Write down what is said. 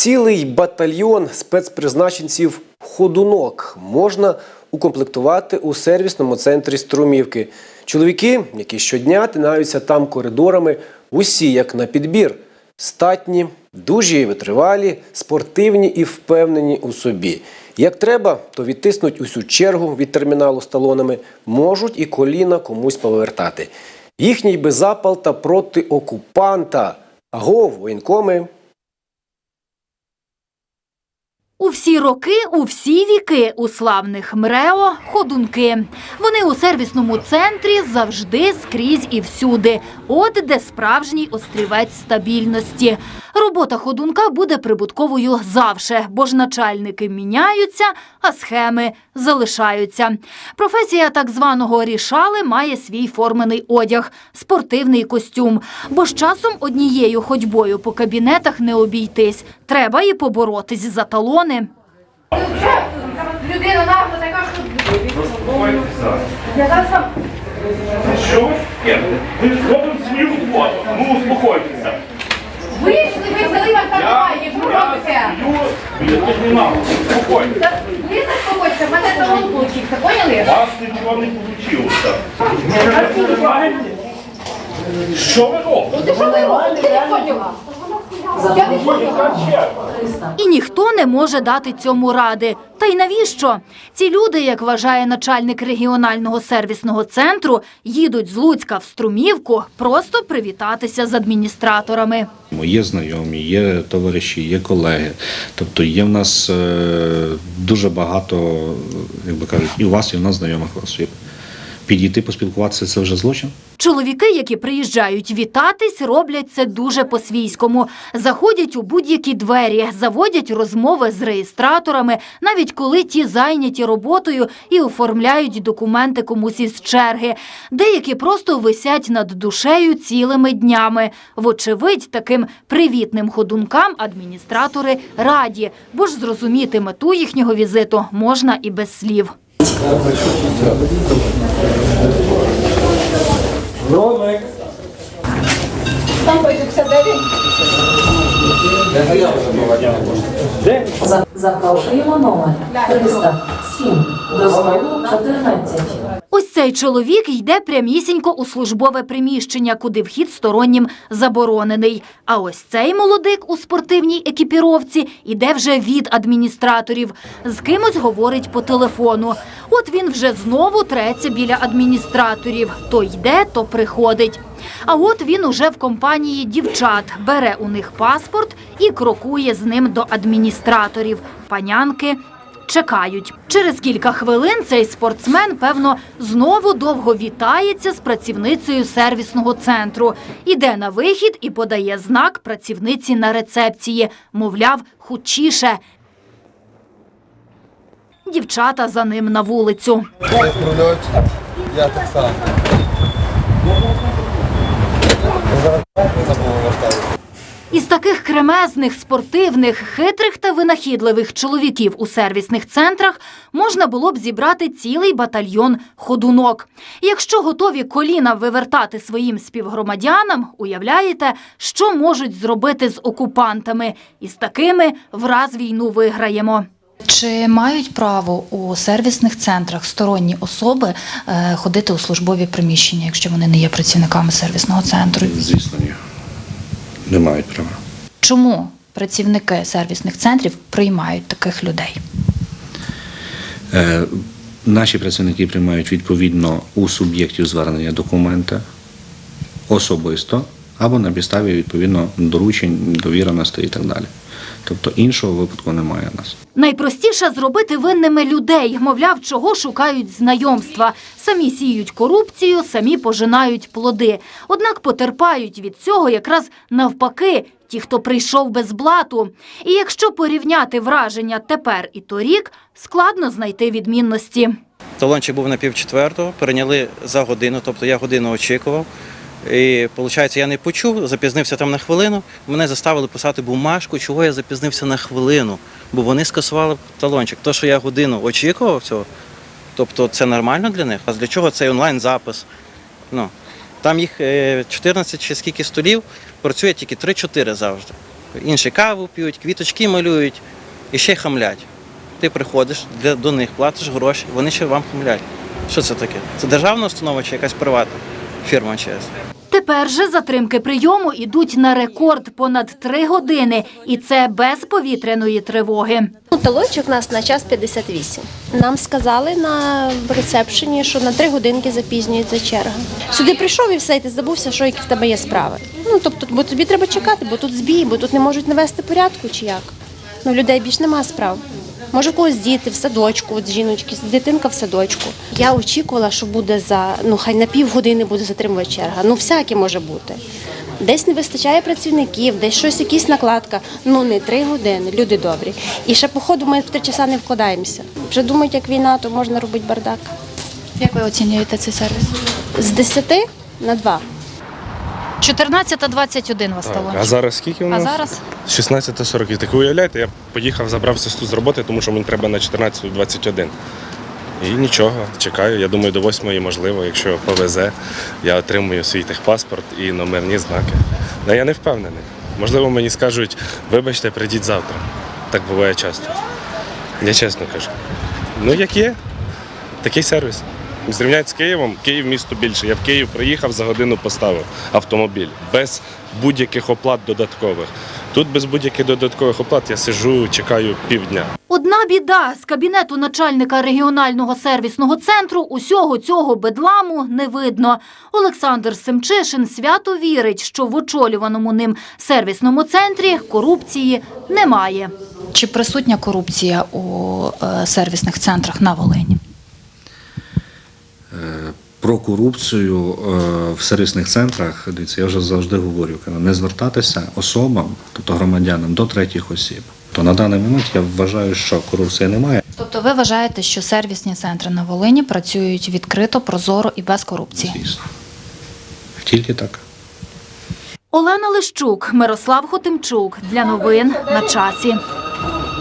Цілий батальйон спецпризначенців ходунок можна укомплектувати у сервісному центрі Струмівки. Чоловіки, які щодня тинаються там коридорами, усі як на підбір. Статні, дужі витривалі, спортивні і впевнені у собі. Як треба, то відтиснуть усю чергу від терміналу з талонами, можуть і коліна комусь повертати. Їхній безапал та проти окупанта. Агов, воєнкоми. У всі роки, у всі віки у славних МРЕО ходунки. Вони у сервісному центрі завжди скрізь і всюди. От де справжній острівець стабільності. Робота ходунка буде прибутковою завше, бо ж начальники міняються, а схеми залишаються. Професія так званого рішали має свій формений одяг спортивний костюм. Бо з часом однією ходьбою по кабінетах не обійтись. Треба і поборотись за талони. Людина нахуй така, що я зараз Що ви вп'єте? Ми зробимо свою роботу. Ну, успокойтеся. вийшли, ви взяли вас там немає, що я робите? стою біля терміналу. Успокойтеся. Ви заспокойтеся, в мене талон получився, поняли? У вас нічого не вийшло. Що ви робите? Ти що ви робите? Я не поняла. І ніхто не може дати цьому ради. Та й навіщо? Ці люди, як вважає начальник регіонального сервісного центру, їдуть з Луцька в Струмівку просто привітатися з адміністраторами. Є знайомі, є товариші, є колеги. Тобто є в нас е, дуже багато, як би кажуть, і у вас, і у нас знайомих осіб. Підійти поспілкуватися це вже злочин. Чоловіки, які приїжджають вітатись, роблять це дуже по-свійському. Заходять у будь-які двері, заводять розмови з реєстраторами, навіть коли ті зайняті роботою і оформляють документи комусь із черги. Деякі просто висять над душею цілими днями. Вочевидь, таким привітним ходункам адміністратори раді, бо ж зрозуміти мету їхнього візиту можна і без слів. Там пойду 59. За- Запрошуємо номер 307 до столу 14. Ось цей чоловік йде прямісінько у службове приміщення, куди вхід стороннім заборонений. А ось цей молодик у спортивній екіпіровці йде вже від адміністраторів. З кимось говорить по телефону. От він вже знову треться біля адміністраторів. То йде, то приходить. А от він уже в компанії дівчат бере у них паспорт і крокує з ним до адміністраторів. Панянки чекають. Через кілька хвилин цей спортсмен, певно, знову довго вітається з працівницею сервісного центру. Іде на вихід і подає знак працівниці на рецепції. Мовляв, хучіше. Дівчата за ним на вулицю. Я так само. Я зараз забув вертаю. Із таких кремезних, спортивних, хитрих та винахідливих чоловіків у сервісних центрах можна було б зібрати цілий батальйон ходунок. Якщо готові коліна вивертати своїм співгромадянам, уявляєте, що можуть зробити з окупантами. І з такими враз війну виграємо. Чи мають право у сервісних центрах сторонні особи е, ходити у службові приміщення, якщо вони не є працівниками сервісного центру? Звісно, ні. Не мають права. Чому працівники сервісних центрів приймають таких людей? Е, наші працівники приймають відповідно у суб'єктів звернення документи особисто або на підставі відповідно доручень, довіреностей і так далі. Тобто іншого випадку немає у нас. Найпростіше зробити винними людей, мовляв, чого шукають знайомства. Самі сіють корупцію, самі пожинають плоди. Однак потерпають від цього якраз навпаки. Ті, хто прийшов без блату. І якщо порівняти враження тепер і торік, складно знайти відмінності. Талончик був на півчетвертого, перейняли за годину, тобто я годину очікував. І виходить, я не почув, запізнився там на хвилину. Мене заставили писати бумажку, чого я запізнився на хвилину, бо вони скасували талончик. То, що я годину очікував цього, тобто це нормально для них. А для чого цей онлайн-запис? Ну, там їх е, 14 чи скільки столів, працює тільки 3-4 завжди. інші каву п'ють, квіточки малюють і ще й хамлять. Ти приходиш, до них платиш гроші, вони ще вам хамлять. Що це таке? Це державна установа чи якась приватна фірма ЧС? Тепер же затримки прийому йдуть на рекорд понад три години, і це без повітряної тривоги. Талончик у нас на час 58. Нам сказали на ресепшені, що на три годинки запізнюється черга. Сюди прийшов і все, і ти забувся, що які в тебе є справи. Ну тобто, бо тобі треба чекати, бо тут збій, бо тут не можуть навести порядку чи як. Ну, людей більш нема справ. Може, в когось діти в садочку, от жіночки, дитинка в садочку. Я очікувала, що буде за ну хай на півгодини буде затримувати черга. Ну, всяке може бути. Десь не вистачає працівників, десь щось, якісь накладка. Ну не три години, люди добрі. І ще по ходу ми в три часа не вкладаємося. Вже думають, як війна, то можна робити бардак. Як ви оцінюєте цей сервіс? З 10 на 2. 14.21 вас стало. а зараз скільки у А нас? зараз 16.40. Так ви уявляєте, я поїхав, забрався тут з роботи, тому що мені треба на 14.21. І нічого, чекаю. Я думаю, до 8 можливо, якщо повезе, я отримую свій техпаспорт і номерні знаки. Але я не впевнений. Можливо, мені скажуть, вибачте, прийдіть завтра. Так буває часто. Я чесно кажу. Ну, як є, такий сервіс. Зрівняти з Києвом, Київ місто більше. Я в Київ приїхав, за годину поставив автомобіль без будь-яких оплат додаткових. Тут без будь-яких додаткових оплат я сижу, чекаю півдня. Одна біда з кабінету начальника регіонального сервісного центру усього цього бедламу не видно. Олександр Семчишин свято вірить, що в очолюваному ним сервісному центрі корупції немає. чи присутня корупція у е, сервісних центрах на Волині? Про корупцію е, в сервісних центрах, дивіться, я вже завжди говорю, не звертатися особам, тобто громадянам, до третіх осіб. То на даний момент я вважаю, що корупції немає. Тобто ви вважаєте, що сервісні центри на Волині працюють відкрито, прозоро і без корупції? Звісно. Тільки так. Олена Лищук, Мирослав Хотимчук. Для новин на часі.